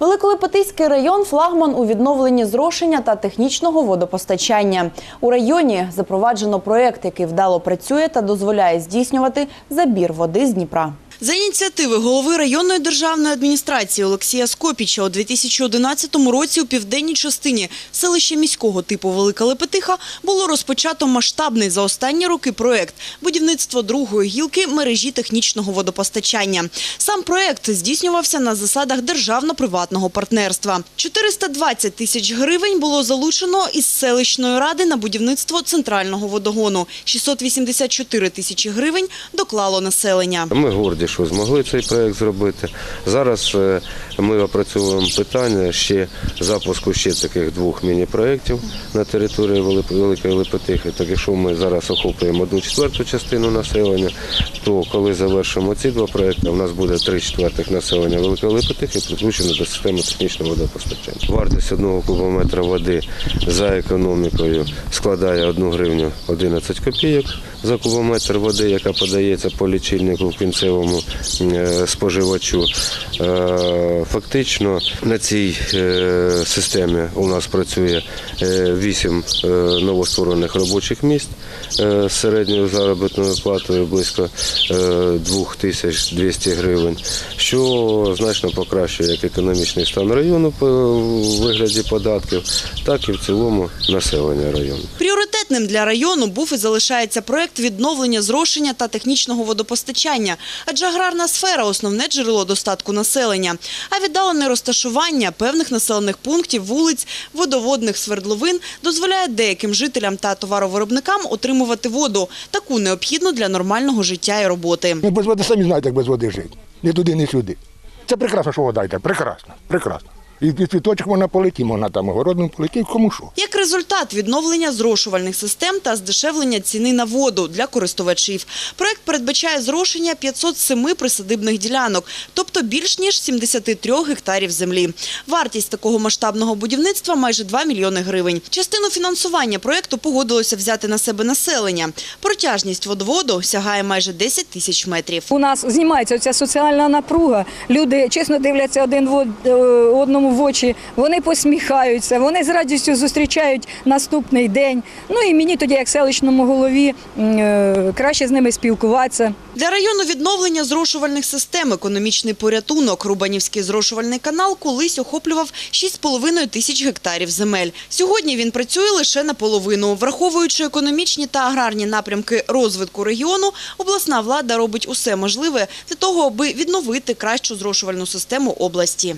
Великолепетиський район флагман у відновленні зрошення та технічного водопостачання. У районі запроваджено проєкт, який вдало працює та дозволяє здійснювати забір води з Дніпра. За ініціативи голови районної державної адміністрації Олексія Скопіча у 2011 році у південній частині селища міського типу Велика Лепетиха було розпочато масштабний за останні роки проект будівництво другої гілки мережі технічного водопостачання. Сам проект здійснювався на засадах державно-приватного партнерства. 420 тисяч гривень було залучено із селищної ради на будівництво центрального водогону. 684 тисячі гривень доклало населення. Ми горді, що змогли цей проект зробити. Зараз е, ми опрацьовуємо питання ще запуску ще таких двох міні-проєктів на території Великої Лепетихи. Так якщо ми зараз охоплюємо одну четверту частину населення, то коли завершимо ці два проекти, у нас буде три четвертих населення Великої Лепетихи підключено до системи технічного водопостачання. Вартість одного кубометра води за економікою складає 1 гривню 11 копійок за кубометр води, яка подається по лічильнику в кінцевому е, споживачу. Е, Фактично на цій е, системі у нас працює 8 новостворених робочих місць е, з середньою заробітною платою близько е, 2200 гривень, що значно покращує як економічний стан району по вигляді податків, так і в цілому населення району. Пріоритетним для району був і залишається проект відновлення зрошення та технічного водопостачання, адже аграрна сфера – основне джерело достатку населення. А віддалене розташування певних населених пунктів, вулиць, водоводних свердловин дозволяє деяким жителям та товаровиробникам отримувати воду, таку необхідну для нормального життя і роботи. Ми без води самі знаєте, як без води жити. Ні туди, ні сюди. Це прекрасно, що вода йде. Прекрасно, прекрасно. І під цвіточок можна полетіти, можна там огородним полетіти, кому що. Як результат відновлення зрошувальних систем та здешевлення ціни на воду для користувачів. Проект передбачає зрошення 507 присадибних ділянок, тобто більш ніж 73 гектарів землі. Вартість такого масштабного будівництва майже 2 мільйони гривень. Частину фінансування проекту погодилося взяти на себе населення. Протяжність водоводу сягає майже 10 тисяч метрів. У нас знімається ця соціальна напруга. Люди чесно дивляться один в од- е, в очі. Вони посміхаються, вони з радістю зустрічають наступний день. Ну і мені тоді, як селищному голові, е, краще з ними спілкуватися. Для району відновлення зрошувальних систем економічний порятунок. Рубанівський зрошувальний канал колись охоплював 6,5 тисяч гектарів земель. Сьогодні він працює лише наполовину. Враховуючи економічні та аграрні напрямки розвитку регіону, обласна влада робить усе можливе для того, аби відновити кращу зрошувальну систему області.